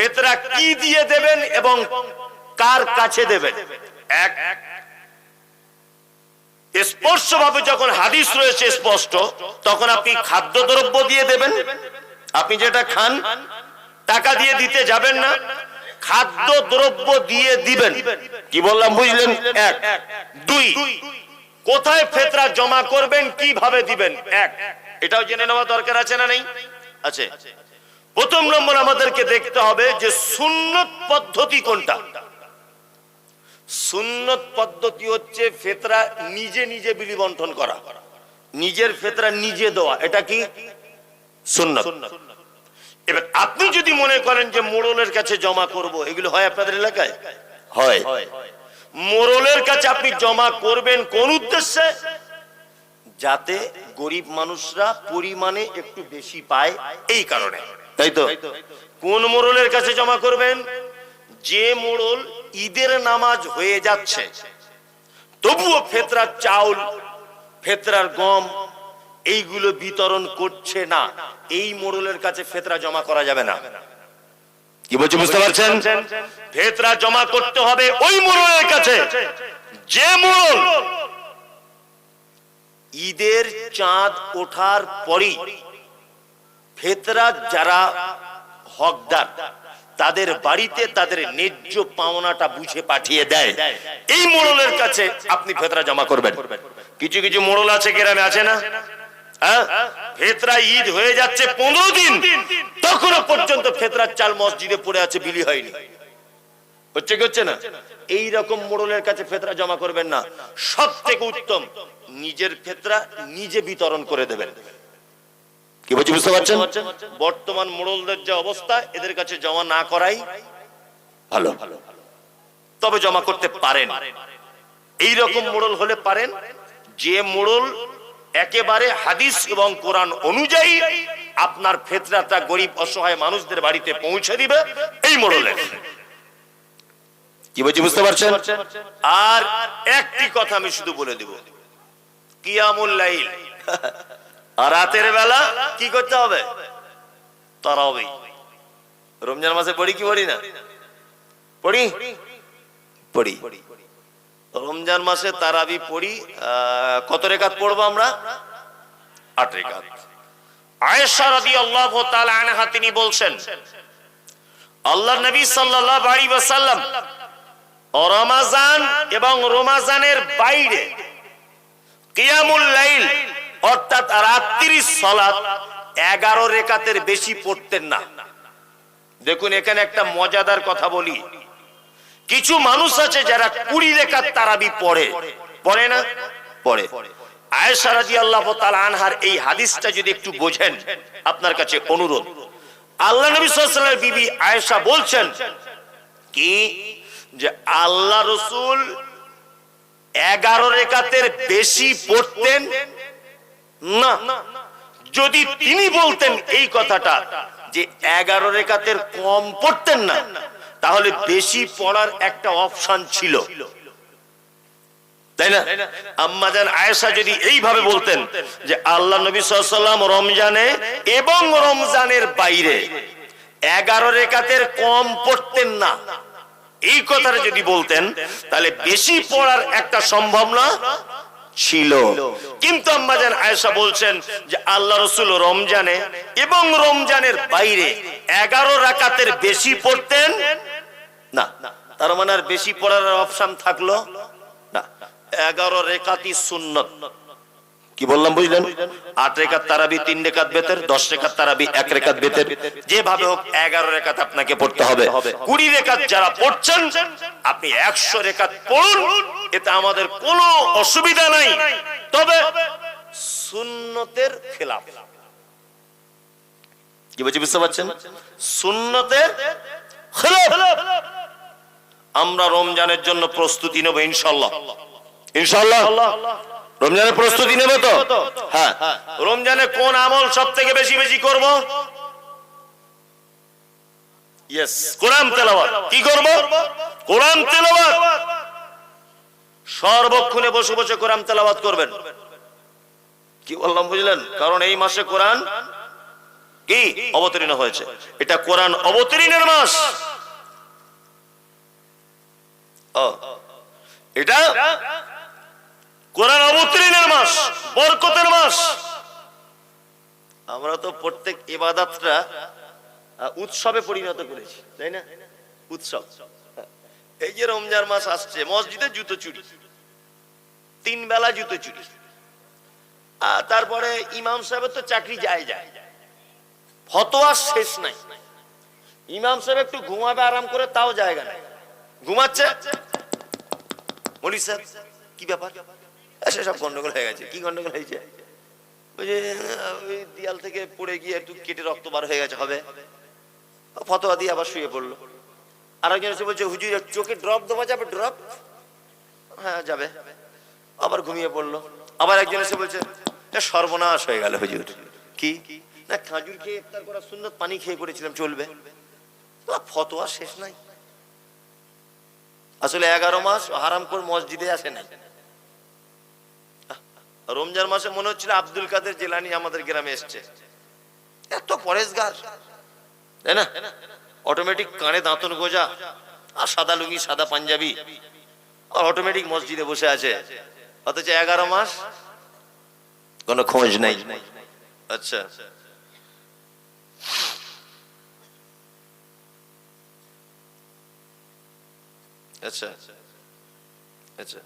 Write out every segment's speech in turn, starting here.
ফেতরা কি দিয়ে দেবেন এবং কার কাছে দেবেন? এক, স্পষ্টভাবে যখন হাদিস রয়েছে স্পষ্ট, তখন আপনি খাদ্যদ্রব্য দিয়ে দেবেন। আপনি যেটা খান, টাকা দিয়ে দিতে যাবেন না খাদ্য দ্রব্য দিয়ে দিবেন। কি বললাম, বুঝলেন? এক, দুই, কোথায় ফেতরা জমা করবেন, কীভাবে দিবেন? এক, এটাও জেনে নেওয়া দরকার আছে না নেই? আছে। প্রথম নম্বর আমাদেরকে দেখতে হবে যে সুন্নত পদ্ধতি কোনটা? সুন্নত পদ্ধতি হচ্ছে ফেতরা নিজে নিজে বিলি বন্টন করা। নিজের ফেতরা নিজে দেওয়া। এটা কি? সুন্নত। এবার আপনি যদি মনে করেন যে মোড়লের কাছে জমা করব এগুলো হয় আপনাদের এলাকায়? হয়। মোড়লের কাছে আপনি জমা করবেন কোন উদ্দেশ্যে? যাতে গরিব মানুষরা পরিমাণে একটু বেশি পায় এই কারণে। তাই তো? কোন মোড়লের কাছে জমা করবেন? যে মোড়ল ঈদের নামাজ হয়ে যাচ্ছে। তবুও ফেতরার চাউল ফেতরার গম এইগুলো বিতরণ করছে না। এই মোড়লের কাছে ফেতরা জমা করা যাবে না। কি বলছি বুঝতে পারছেন? ফেতরা জমা করতে হবে ওই মোড়লের কাছে। যে মোড়ল ঈদের চাঁদ ওঠার পরই ফেতরা যারা হকদার, তাদের বাড়িতে তাদের ন্যায্য পাওনাটা বুঝে পাঠিয়ে দেয়। এই মোড়লের কাছে আপনি ফেতরা জমা করবেন। কিছু কিছু মোড়ল আছে, গ্রামে আছে না? হ্যাঁ? ফেতরা ঈদ হয়ে যাচ্ছে পনেরো দিন। তখনো পর্যন্ত ফেতরার চাল মসজিদে পড়ে আছে, বিলি হয়নি। হচ্ছে কি হচ্ছে না? এই রকম মোড়লের কাছে ফেতরা জমা করবেন না। সব থেকে উত্তম, নিজের ফেতরা নিজে বিতরণ করে দেবেন। কি বলছি বুঝতে পারছেন? বর্তমান মোড়লদের যে অবস্থা এদের কাছে জমা না করাই ভালো। তবে জমা করতে পারেন। এই রকম মোড়ল হলে পারেন যে মোড়ল একেবারে হাদিস এবং কোরআন অনুযায়ী আপনার ফেতরাটা গরিব অসহায় মানুষদের বাড়িতে পৌঁছে দিবে এই মোড়লের। কি বলছি বুঝতে পারছেন? আর একটি কথা আমি শুধু বলে দিব। কিয়ামুল লাইল। আর রাতের বেলা কি করতে হবে? তারাবি। রমজান মাসে পড়ি কি পড়ি না? পড়ি? পড়ি। রমজান মাসে তারাবি পড়ি কত রেখাত পড়ব আমরা? আট রেখাত। আয়েশা রাদিয়াল্লাহু তাআলা আনহা তিনি বলছেন আল্লাহ নবী সাল্লাল্লাহু আলাইহি ওয়াসাল্লাম রমাজান এবং রমাজানের বাইরে কিয়ামুল লাইল অর্থাৎ রাত্রির সালাত এগারো রেকাতের বেশি পড়তেন না। দেখুন, এখানে একটা মজাদার কথা বলি। কিছু মানুষ আছে যারা কুড়ি রেখাত তারাবি পড়ে। পড়ে না? পড়ে। আয়েশা রাদিয়াল্লাহু তাআলা আনহার এই হাদিসটা যদি একটু বোঝেন, আপনার কাছে অনুরোধ। আল্লাহ নবী ওয়াসাল্লাম বিবি আয়েশা বলছেন কি? যে আল্লাহ রসুল এগারো রেখাতের বেশি পড়তেন না। যদি তিনি বলতেন এই কথাটা যে এগারো রেখাতের কম পড়তেন না, তাহলে বেশি পড়ার একটা অপশন ছিল। আল্লাহ রমজানে এবং রমজানের বাইরে এগারো কম পড়তেন না। এই কথাটা যদি বলতেন, তাহলে বেশি পড়ার একটা সম্ভাবনা ছিল। কিন্তু আম্মাজান আয়েশা বলছেন যে আল্লাহ রসুল রমজানে এবং রমজানের বাইরে এগারো রাকাতের বেশি পড়তেন? না। তার মানে আর বেশি পড়ার অপশন থাকল? না। এগারো রেখাতি সুন্নত। কি বললাম বুঝলেন? আট রেখাত তারাবি, তিন রেখাত বেতের, দশ রেখাত তারাবি, এক রেখাত বেতের। যেভাবে হোক এগারো রেখাত আপনাকে পড়তে হবে। কুড়ি রেখাত যারা পড়ছেন, আপনি একশো রেখাত পড়ুন, এতে আমাদের কোনো অসুবিধা নাই। তবে সুন্নতের খেলাফ। কি বলছি, বুঝতে পারছেন? সুন্নতের আমরা রমজানের জন্য প্রস্তুতি নেব, ইনশাল্লাহ। ইনশাল্লাহ। রমজানের প্রস্তুতি নেবে তো? হ্যাঁ। রমজানে কোন আমল সব থেকে বেশি বেশি করব? ইয়েস কোরআন তেলাওয়াত। কি করব? কোরআন তেলাওয়াত। সর্বক্ষণে বসে বসে কোরআন তেলাওয়াত করবেন। কি বললাম বুঝলেন? কারণ এই মাসে কোরআন কি? অবতীর্ণ হয়েছে। এটা কোরআন অবতীর্ণের মাস। এটা কোরআন অবতীর্ণের মাস, বরকতের মাস। আমরা তো প্রত্যেক ইবাদতটা উৎসবে পরিণত করেছি, তাই না? উৎসব। এই যে রমজান মাস আসছে, মসজিদে জুতো চুরি, তিন বেলা জুতো চুরি, আর তারপরে ইমাম সাহেবের তো চাকরি যায় যায়। ফতোয়া শেষ নাই। ইমাম সাহেব একটু ঘুমাবে আরাম করে, তাও জায়গা নাই। ঘুমাচ্ছে? মলি স্যার, কি ব্যাপার? সব গন্ডগোল হয়ে গেছে। কি গন্ডগোল হয়েছে? ওই যে, ওই দেয়াল থেকে পড়ে গিয়ে একটু কেটে রক্ত বার হয়ে গেছে, হবে। ফতোয়া দিয়ে আবার শুয়ে পড়ল। আরেকজন এসে বলছে, হুজুর চোখে ড্রপ দেওয়া যাবে ড্রপ হ্যাঁ যাবে। আবার ঘুমিয়ে পড়ল। আবার একজন এসে বলছে, "এ সর্বনাশ হয়ে গেল, হুজুর। কি? না, খাজুর খেয়ে ইফতার করা সুন্নত পানি খেয়ে করেছিলাম, চলবে। ফতোয়া শেষ নাই। আসলে এগারো মাস হারাম করে মসজিদে আসে নাই। রমজান মাসে মনে হচ্ছিল আব্দুল কাদের জেলানি আমাদের গ্রামে এসছে। এত পরেশগার, তাই না? অটোমেটিক কানে দাঁতন গোজা আর সাদা লুঙ্গি, সাদা পাঞ্জাবি আর অটোমেটিক মসজিদে বসে আছে। অথচ এগারো মাস কোনো খোঁজ নাই। আচ্ছা। আচ্ছা। আচ্ছা।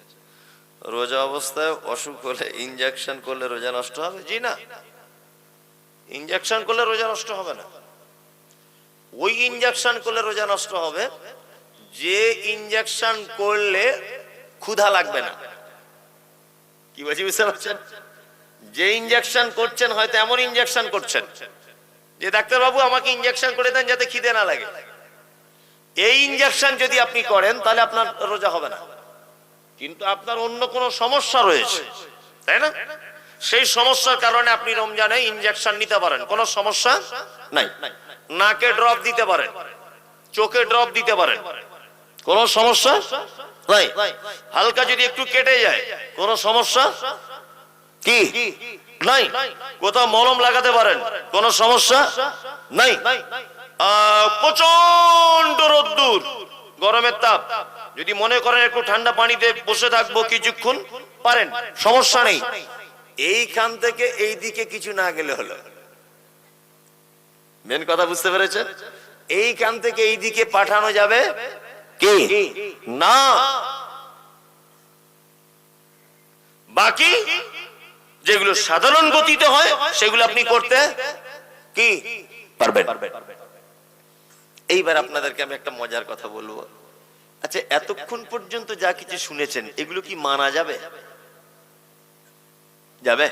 রোজা অবস্থায় অসুখ হলে ইনজেকশন করলে রোজা নষ্ট হবে? জি না। ইনজেকশন করলে রোজা নষ্ট হবে না। ওই ইনজেকশন করলে রোজা নষ্ট হবে, যে ইনজেকশন করলে ক্ষুধা লাগবে না। কি বলছি, বুঝতে পারছেন? যে ইনজেকশন করছেন, হয়তো এমন ইনজেকশন করছেন, যে ডাক্তার বাবু আমাকে ইনজেকশন করে দেন যাতে খিদে না লাগে। এই ইনজেকশন যদি আপনি করেন, তাহলে আপনার রোজা হবে না। কিন্তু আপনার অন্য কোনো সমস্যা রয়েছে, তাই না? সেই সমস্যার কারণে আপনি রমজানে ইনজেকশন নিতে পারেন, কোনো সমস্যা নাই। নাকে ড্রপ দিতে পারেন, চোখে ড্রপ দিতে পারেন, কোনো সমস্যা নাই। হালকা যদি একটু কেটে যায়, কোনো সমস্যা কি? নাই। কোথাও মলম লাগাতে পারেন, কোনো সমস্যা নাই। প্রচণ্ড রোদ্দুর। গরমের তাপ। যদি মনে করেন একটু ঠান্ডা পানিতে বসে থাকব কিছুক্ষণ পারেন সমস্যা নেই। এইখান থেকে এই দিকে কিছু না গেলে হলো। মেন কথা বুঝতে পেরেছেন? এইখান থেকে এই দিকে পাঠানো যাবে কি? না। বাকি যেগুলো সাধারণ গতিতে হয় সেগুলো আপনি করতে কি? পারবেন। এইবার আপনাদেরকে আমি একটা মজার কথা বলব। আচ্ছা এতক্ষণ পর্যন্ত যা কিছু শুনেছেন, এগুলো কি মানা যাবে? যাবে?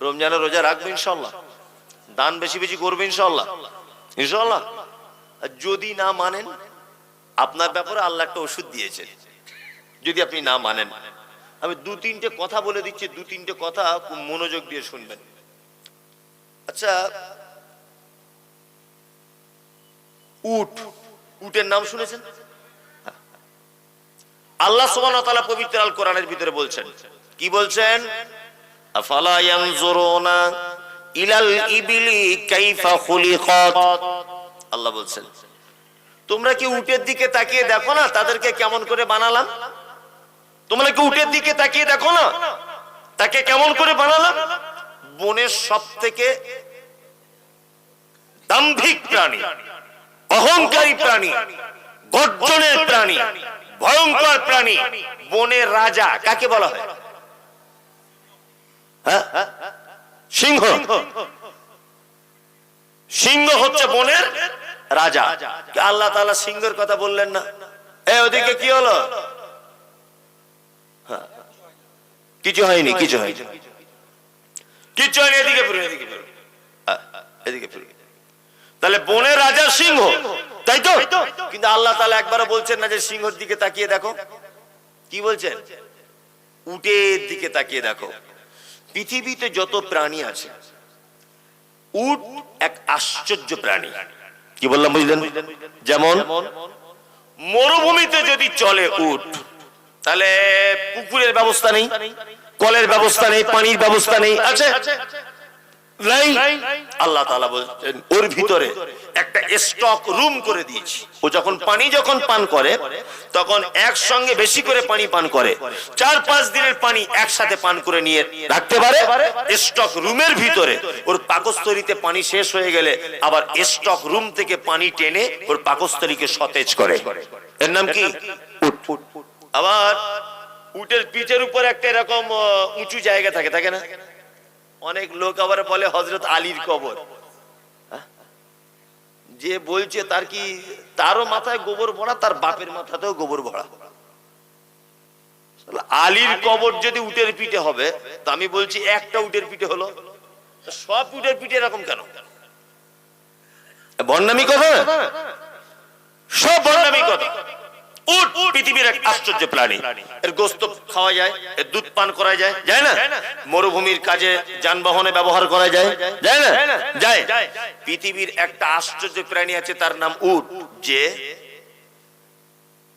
রমজানের রোজা রাখবে ইনশাল্লাহ দান বেশি বেশি করবে ইনশাল্লাহ ইনশাল্লাহ যদি না মানেন, আপনার ব্যাপারে আল্লাহ একটা ওষুধ দিয়েছেন। যদি আপনি না মানেন, আমি দু তিনটে কথা বলে দিচ্ছি, দু তিনটে কথা মনোযোগ দিয়ে শুনবেন। আচ্ছা উট, উটের নাম শুনেছেন? আল্লাহ সুবহানাহু ওয়া তাআলা পবিত্র আল কোরআনের ভিতরে বলছেন, কি বলছেন? আফালা ইয়ানজুরুনা ইলাল ইবিলি কাইফা খুলিকাত। আল্লাহ বলছেন, তোমরা কি উটের দিকে তাকিয়ে দেখো না? তাদেরকে কেমন করে বানালাম? তোমরা কি উটের দিকে তাকিয়ে দেখো না? তাকে কেমন করে বানালাম? বনের সব থেকে দাম্ভিক প্রাণী। অহংকারী প্রাণী, গর্জনের প্রাণী, ভয়ঙ্কর প্রাণী বনের রাজা, কাকে বলা হয়? হ্যাঁ? সিংহ। সিংহ হচ্ছে বনের রাজা। আল্লাহ তালা সিংহের কথা বললেন না? এ, ওদিকে কি হলো? হ্যাঁ। কিছু হয়নি কিছু হয়নি। কিছু হয়নি, এদিকে এদিকে এদিকে তাহলে বনের রাজা সিংহ, তাই তো? কিন্তু আল্লাহ তাআলা একবারও বলছেন না যে সিংহর দিকে তাকিয়ে দেখো। কি বলছেন? উটের দিকে তাকিয়ে দেখো। পৃথিবীতে যত প্রাণী আছে, উট এক আশ্চর্য প্রাণী। কি বললাম বুঝলেন? যেমন মরুভূমিতে যদি চলে উট, তাহলে পুকুরের ব্যবস্থা নেই, কলের ব্যবস্থা নেই, পানির ব্যবস্থা নেই, আছে? নাই আল্লাহ তাআলা বলছেন, ওর ভিতরে একটা স্টক রুম করে দিয়েছি। ও যখন পানি যখন পান করে, তখন বেশি করে পানি পান করে। চার পাঁচ দিনের পানি একসাথে পান করে নিয়ে রাখতে পারে স্টক রুমের ভিতরে। ওর পাকস্থলীতে পানি শেষ হয়ে গেলে আবার স্টক রুম থেকে পানি টেনে ওর পাকস্থলীকে সতেজ করে। এর নাম কি? আবার উটের পিঠের উপর একটা এরকম উঁচু জায়গা থাকে থাকে না? অনেক লোক আবার বলে হজরত আলীর কবর। হ্যাঁ? যে বলছে তার কি তারও মাথায় গোবর ভরা, তার বাপের মাথাতেও গোবর ভরা? আলীর কবর যদি উটের পিঠে হবে, তা আমি বলছি একটা উটের পিঠে হলো। সব উটের পিঠে এরকম কেন? বর্ণামি কথা? সব বর্ণামি কথা। উট পৃথিবীর এক আশ্চর্য প্রাণী। এর গোস্ত খাওয়া যায় এর দুধ পান করা যায় যায় না? মরুভূমির কাজে যানবাহনে ব্যবহার করা যায় যায় না? যায় পৃথিবীর একটা আশ্চর্য প্রাণী আছে তার নাম উট যে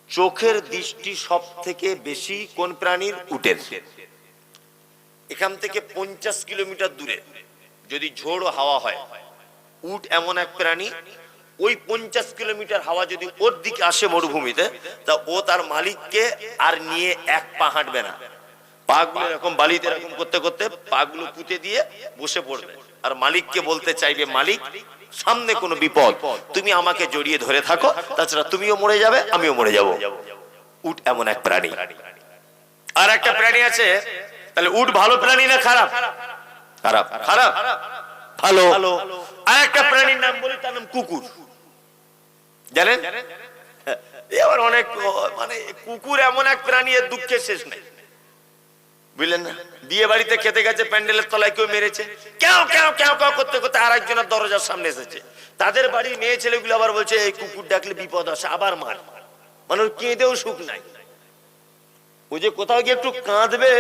চোখের দৃষ্টি সব থেকে বেশি কোন প্রাণীর? উটের। এখান থেকে পঞ্চাশ কিলোমিটার দূরে যদি ঝোড় হাওয়া হয় উট এমন এক প্রাণী ওই পঞ্চাশ কিলোমিটার হাওয়া যদি ওর দিকে আসে মরুভূমিতে, তা ও তার মালিককে আর নিয়ে এক পা হাঁটবে না। পাগুলো এরকম বালিতে এরকম করতে করতে পাগুলো পুঁতে দিয়ে বসে পড়বে। আর মালিককে বলতে চাইবে, মালিক, সামনে কোনো বিপদ। তুমি আমাকে জড়িয়ে ধরে থাকো, তাছাড়া তুমিও মরে যাবে, আমিও মরে যাব। উট এমন এক প্রাণী। আর একটা প্রাণী আছে, তাহলে উট ভালো প্রাণী না খারাপ? খারাপ। খারাপ। ভালো। আর একটা প্রাণীর নাম বলি, তার নাম কুকুর। জানেন? এবার অনেক মানে কুকুর এমন এক প্রাণী, এর দুঃখের শেষ নেই। বুঝলেন না? বিয়ে বাড়িতে খেতে গেছে, প্যান্ডেলের তলায় কেউ মেরেছে। কেউ কেউ কেউ কেউ করতে করতে আর একজনের দরজার সামনে এসেছে। তাদের বাড়ির মেয়ে ছেলেগুলো আবার বলছে, এই কুকুর ডাকলে বিপদ আসে, আবার মার। মানে কেঁদেও সুখ নাই। ও যে কোথাও গিয়ে একটু কাঁদবে,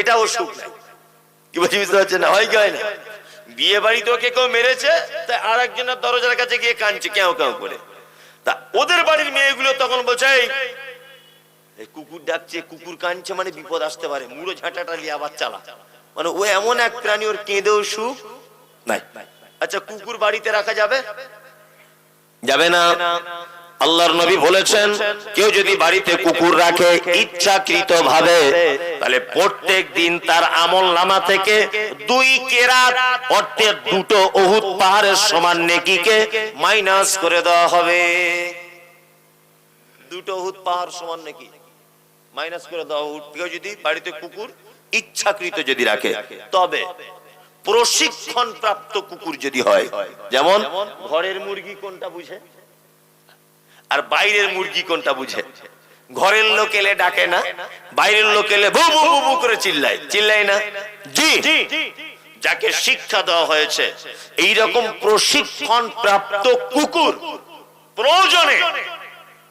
এটাও সুখ নাই। কি বলছি, বুঝতে পারছে না? হয় হয় না? বিয়ে বাড়িতে ওকে কেউ মেরেছে, তাই আর একজনের দরজার কাছে গিয়ে কাঁদছে, কেউ কেউ করে। তা ওদের বাড়ির মেয়েগুলো তখন বলছে "এই, এই কুকুর ডাকছে কুকুর কাঁদছে মানে বিপদ আসতে পারে। মুড়ো ঝাঁটাটা নিয়ে আবার চালা। মানে ও এমন এক প্রাণী ওর কেঁদেও সুখ নাই। আচ্ছা কুকুর বাড়িতে রাখা যাবে? যাবে না। আল্লাহর নবী বলেছেন, কেউ যদি বাড়িতে কুকুর রাখে ইচ্ছাকৃত ভাবে তাহলে প্রত্যেক দিন তার আমল নামা থেকে দুই কেরাত অর্থে দুটো অহুত পাহাড়ের সমান নেকিকে মাইনাস করে দেওয়া হবে। দুটো অহুত পাহাড় সমান নাকি? মাইনাস করে দেওয়া কেউ যদি বাড়িতে কুকুর ইচ্ছাকৃত যদি রাখে, তবে প্রশিক্ষণ প্রাপ্ত কুকুর যদি হয় যেমন ঘরের মুরগি কোনটা বুঝে? আর বাইরের মুরগি কোনটা বুঝে? ঘরের লোক এলে ডাকে না বাইরের লোক এলে বু বু বু বু করে চিল্লায়। চিল্লায় না? জি। যাকে শিক্ষা দেওয়া হয়েছে এই রকম প্রশিক্ষণ প্রাপ্ত কুকুর প্রয়োজনে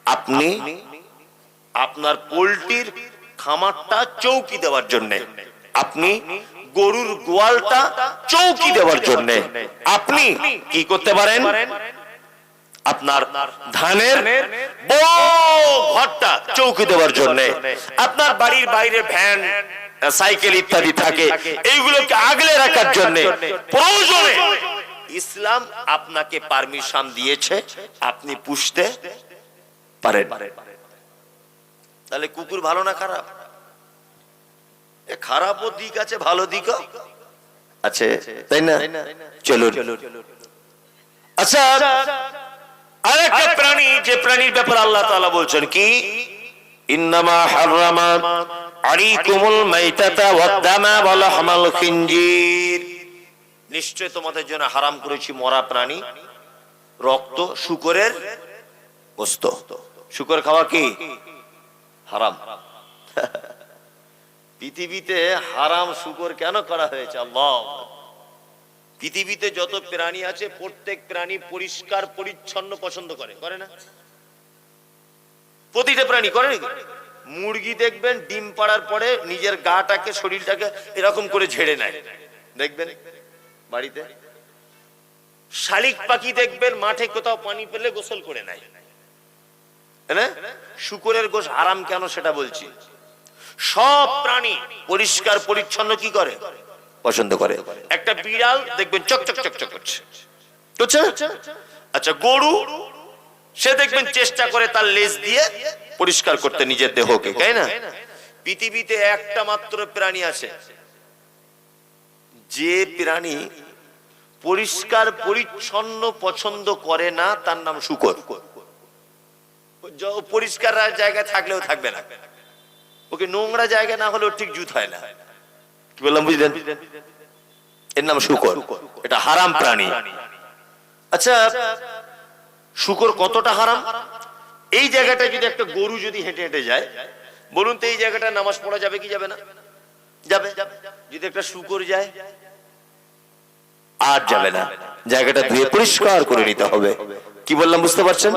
আপনি আপনার পোল্ট্রির খামারটা চৌকি দেওয়ার জন্য আপনি গরুর গোয়ালটা চৌকি দেওয়ার জন্য আপনি কি করতে পারেন? আপনার ধানের ঘরটা চৌকি দেওয়ার জন্য। আপনার বাড়ির বাইরে ভ্যান সাইকেল ইত্যাদি থাকে। এইগুলোকে আগলে রাখার জন্য প্রয়োজনে ইসলাম আপনাকে পারমিশন দিয়েছে আপনি পুষতে পারেন। তাহলে কুকুর ভালো না খারাপ? খারাপও দিক আছে ভালো দিকও আছে তাই না? চলুন। আচ্ছা আরেকটা প্রাণী যে প্রাণীর ব্যাপারে আল্লাহ তাআলা বলছেন কি? ইন্নামা হাররামা আলাইকুমুল মাইতাতা ওয়াদ-দামা ওয়া লাহমাল খিনজির। নিশ্চয় তোমাদের জন্য হারাম করেছি মরা প্রাণী রক্ত শুকরের গোস্ত। শুকর খাওয়া কি? হারাম। পৃথিবীতে হারাম শুকর কেন করা হয়েছে? আল্লাহ পৃথিবীতে যত প্রাণী আছে, প্রত্যেক প্রাণী পরিষ্কার, পরিচ্ছন্ন পছন্দ করে। করে না? প্রতিটা প্রাণী করে নাকি? মুরগি দেখবেন, ডিম পাড়ার পরে নিজের গাটাকে, শরীরটাকে এরকম করে ঝেড়ে নেয়। দেখবেন? বাড়িতে? শালিক পাখি দেখবেন, মাঠে কোথাও পানি পেলে গোসল করে নেয়। না? শুকরের গোশ হারাম কেন সেটা বলছি। সব প্রাণী পরিষ্কার, পরিচ্ছন্ন কি করে? পছন্দ করে। একটা বিড়াল দেখবেন চক চক চক চক করছে। আচ্ছা গরু সে দেখবেন চেষ্টা করে তার লেজ দিয়ে পরিষ্কার করতে নিজের দেহকে তাই না? পৃথিবীতে একটা মাত্র প্রাণী আছে। যে প্রাণী পরিষ্কার পরিচ্ছন্ন পছন্দ করে না তার নাম শুকর। পরিষ্কার জায়গায় থাকলেও থাকবে না। ওকে নোংরা জায়গা না হলেও ঠিক জুত হয় না। কি বললাম বুঝলেন? এর নাম শুকর। এটা হারাম প্রাণী। আচ্ছা শুকর কতটা হারাম? এই জায়গাটা যদি একটা গরু যদি হেঁটে হেঁটে যায়, বলুন তো এই জায়গাটা নামাজ পড়া যাবে কি যাবে না? যাবে। যদি একটা শুকর যায়, আর যাবে না। জায়গাটা ধুয়ে পরিষ্কার করে নিতে হবে। কি বললাম বুঝতে পারছেন?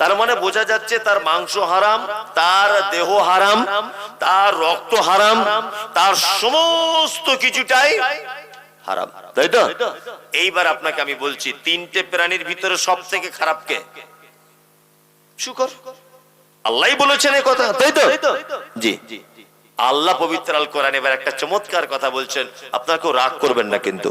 তার মানে বোঝা যাচ্ছে তার মাংস হারাম, তার দেহ হারাম, তার রক্ত হারাম, তার সমস্ত কিছুটাই হারাম। তাই তো? এইবার আপনাকে আমি বলছি, তিনটে প্রাণীর ভিতরে সব থেকে খারাপ কে? শুকর। আল্লাহ বলেছেন এই কথা, তাই তো? জি। আল্লাহ পবিত্র আল কোরআন এবার একটা চমৎকার কথা বলছেন আপনাকেও রাগ করবেন না কিন্তু।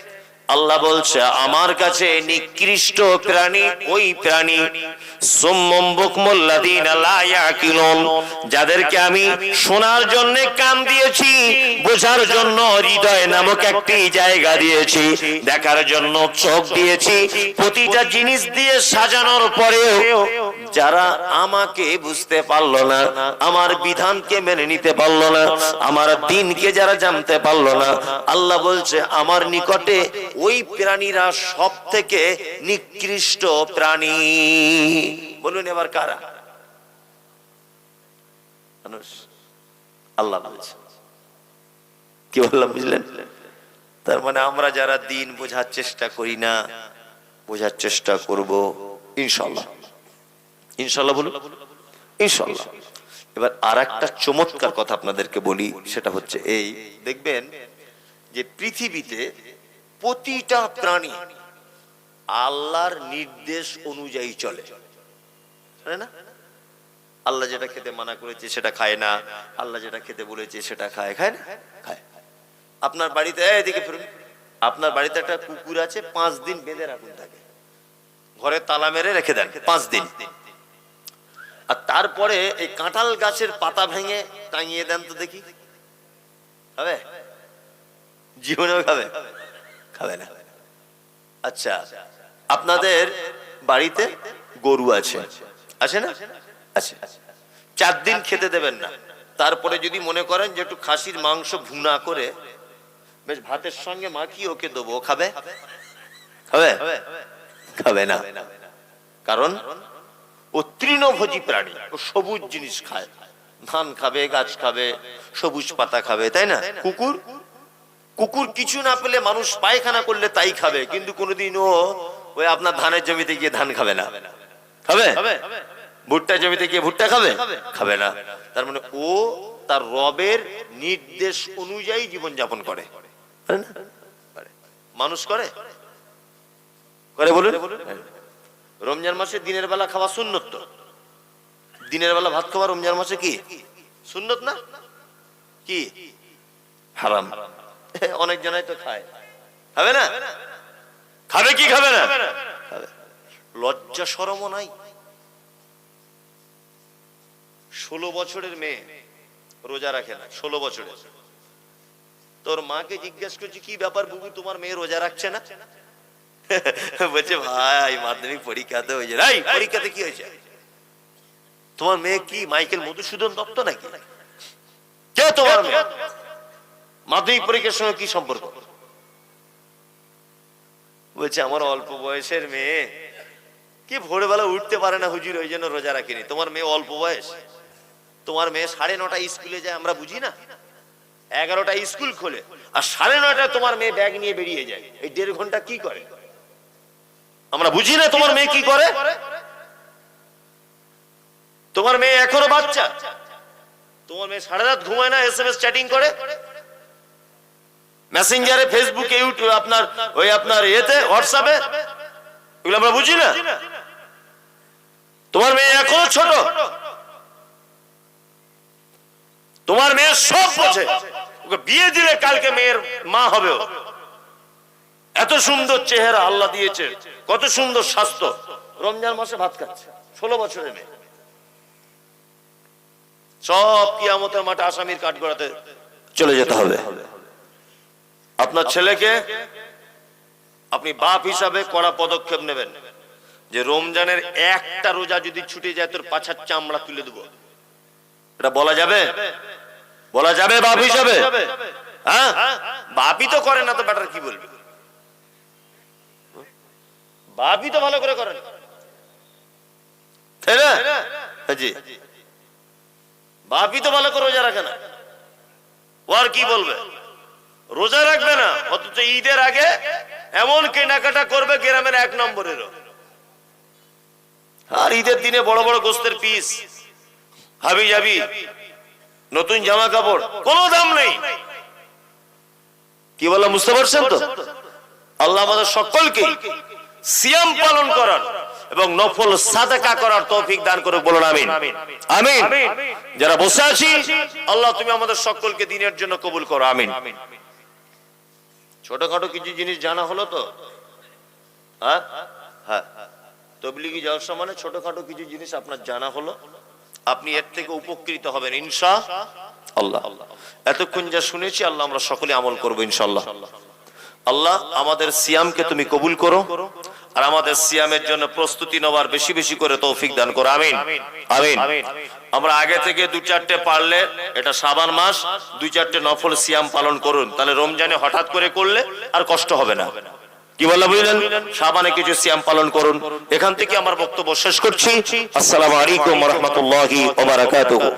আল্লাহ বলছে, আমার কাছে নিকৃষ্ট প্রাণী, ওই প্রাণী যাদেরকে আমি শোনার জন্য কান দিয়েছি, বোঝার জন্য হৃদয় নামক একটি জায়গা দিয়েছি, দেখার জন্য চোখ দিয়েছি, প্রতিটা জিনিস দিয়ে সাজানোর পরেও যারা আমাকে বুঝতে পারল না, আমার বিধানকে মেনে নিতে পারল না, আমার দিনকে যারা জানতে পারল না, আল্লাহ বলছে, আমার নিকটে ওই প্রাণীরা সব থেকে নিকৃষ্ট প্রাণী। বলুন এবার কারা? মানুষ, আল্লাহ বলছে। কি বললাম বুঝলেন? তার মানে আমরা যারা দিন বোঝার চেষ্টা করি না, বোঝার চেষ্টা করব ইনশাল্লাহ ইনশাল্লাহ বলুন। ইনশাল্লাহ এবার আর একটা চমৎকার কথা আপনাদেরকে বলি, সেটা হচ্ছে এই, দেখবেন যে পৃথিবীতে প্রতিটা প্রাণী আল্লাহর নির্দেশ অনুযায়ী চলে। না? আল্লাহ যেটা খেতে মানা করেছে সেটা খায় না, আল্লাহ যেটা খেতে বলেছে সেটা খায়। খায় না? খায়। আপনার বাড়িতে এদিকে ফিরুন আপনার বাড়িতে একটা কুকুর আছে, পাঁচ দিন বেঁধে রাখুন তাকে। ঘরে তালা মেরে রেখে দেন, পাঁচ দিন। আর তারপরে এই কাঁঠাল গাছের পাতা ভেঙে টাঙিয়ে দেন তো দেখি। খাবে? জীবনেও খাবে? খাবে না। আচ্ছা আপনাদের বাড়িতে গরু আছে। আছে না? আছে। চার দিন খেতে দেবেন না। তারপরে যদি মনে করেন যে একটু খাসির মাংস ভুনা করে, বেশ ভাতের সঙ্গে মাখিয়ে ওকে দেবো। খাবে? খাবে? খাবে না। কারণ ও তৃণভোজী প্রাণী। ও সবুজ জিনিস খায়। ধান খাবে গাছ খাবে সবুজ পাতা খাবে তাই না? কুকুর? কুকুর কিছু না পেলে মানুষ পায়খানা করলে তাই খাবে কিন্তু কোনোদিন ও ওই আপনার ধানের জমিতে গিয়ে ধান খাবে না। খাবে? ভুট্টা জমিতে গিয়ে ভুট্টা খাবে? খাবে। না। তার মানে ও তার রবের নির্দেশ অনুযায়ী জীবন যাপন করে। মানুষ করে? করে বলুন। রমজান মাসে দিনের বেলা খাওয়া সুন্নত তো। দিনের বেলা ভাত খাওয়া রমজান মাসে কি? সুন্নত না? কি? হারাম। অনেক জনাই তো খায়। খাবে না? খাবে কি খাবে না। লজ্জা সরমও নাই। ষোলো বছরের মেয়ে রোজা রাখে না, ষোলো বছরের। তোর মাকে জিজ্ঞেস করছি, কি ব্যাপার বুবু, তোমার মেয়ে রোজা রাখছে না? বলছে, ভাই, মাধ্যমিক পরীক্ষাতে হয়েছে। রাই পরীক্ষাতে কি হয়েছে? তোমার মেয়ে কি, মাইকেল মধুসূদন দত্ত নাকি? কে তোমার মাধ্যমিক পরীক্ষার সঙ্গে কি সম্পর্ক? বলছে, আমার অল্প বয়সের মেয়ে। কি ভোরবেলা উঠতে পারে না হুজুর, ওই জন্য রোজা রাখিনি। তোমার মেয়ে অল্প বয়স? তোমার মেয়ে সাড়ে নটা স্কুলে যায়, আমরা বুঝি না? এগারোটা স্কুল খোলে। আর সাড়ে নটায় তোমার মেয়ে ব্যাগ নিয়ে বেরিয়ে যায়। এই দেড় ঘণ্টা কি করে? আমরা বুঝি না তোমার মেয়ে কি করে? তোমার মেয়ে এখনও বাচ্চা? তোমার মেয়ে সারা রাত ঘুমায় না এস এম এস চ্যাটিং করে? মেসেঞ্জারে ফেসবুকে ইউটিউব আপনার ওই আপনার এতে হোয়াটসঅ্যাপে এগুলো আমরা বুঝি না? তোমার মেয়ে এখনও ছোট? তোমার মেয়ে সব বোঝে। বিয়ে দিলে কালকে মেয়ের মা হবে। এত সুন্দর চেহারা আল্লাহ দিয়েছে, কত সুন্দর স্বাস্থ্য। রমজান মাসে ভাত খাচ্ছে, ষোলো বছরের মেয়ে। সব কিয়ামতের মাঠে আসামির কাঠগড়াতে চলে যেতে হবে। আপনার ছেলেকে আপনি বাপ হিসাবে কড়া পদক্ষেপ নেবেন, যে রমজানের একটা রোজা যদি ছুটে যায়, তোর পাছার চামড়া তুলে দেবো। এটা বলা যাবে? বলা যাবে বাপ হিসাবে? হ্যাঁ? বাপই তো করে না তো ব্যাটার কি বলবে? বাপই তো ভালো করে করেন। তাই না? জি বাপই তো ভালো করে রোজা রাখে না। ও আর কি বলবে? রোজা রাখবে না অথচ ঈদের আগে এমন কেনাকাটা করবে গ্রামের এক নম্বরেরও। আর ঈদের দিনে বড় বড় গোস্তের পিস হাবি যাবি নতুন জামা কাপড় কোনো দাম নেই। কি বললাম বুঝতে পারছেন তো? আল্লাহ আমাদের সকলকে সিয়াম পালন করার এবং নফল সাদাকা করার তৌফিক দান করে বলুন আমিন। আমিন। যারা বসে আছি আল্লাহ তুমি আমাদের সকলকে দিনের জন্য কবুল করো আমিন। ছোটখাটো কিছু জিনিস জানা হলো তো? হ্যাঁ? হ্যাঁ। তবলিগি জলসা মানে ছোটখাটো কিছু জিনিস আপনার জানা হলো? আপনি এর থেকে উপকৃত হবেন ইনশা আল্লাহ। এতক্ষণ যা শুনেছি আল্লাহ আমরা সকলে আমল করব ইনশাল্লাহ আল্লাহ আমাদের সিয়ামকে তুমি কবুল করো। আর আমাদের সিয়ামের জন্য প্রস্তুতি নেওয়ার বেশি বেশি করে তৌফিক দান করো আমিন। আমিন। আমরা আগে থেকে দু চারটে পারলে এটা সাবান মাস দুই চারটে নফল সিয়াম পালন করুন। তাহলে রমজানে হঠাৎ করে করলে আর কষ্ট হবে না। কি বললা বুঝলেন? সাবানে কিছু সিয়াম পালন করুন। এখান থেকে আমার বক্তব্য শেষ করছি। আসসালামু আলাইকুম রহমতুল্লাহি ওবারাকাতুহু।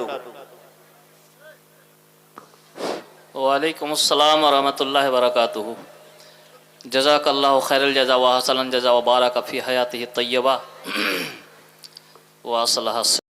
ওয়ালাইকুম আসসালাম রহমতুল্লাহ বরকাতুহু جزاك الله خير الجزاء وحسن الجزاء وبارك في حياته الطيبة. وأصلها وأصلح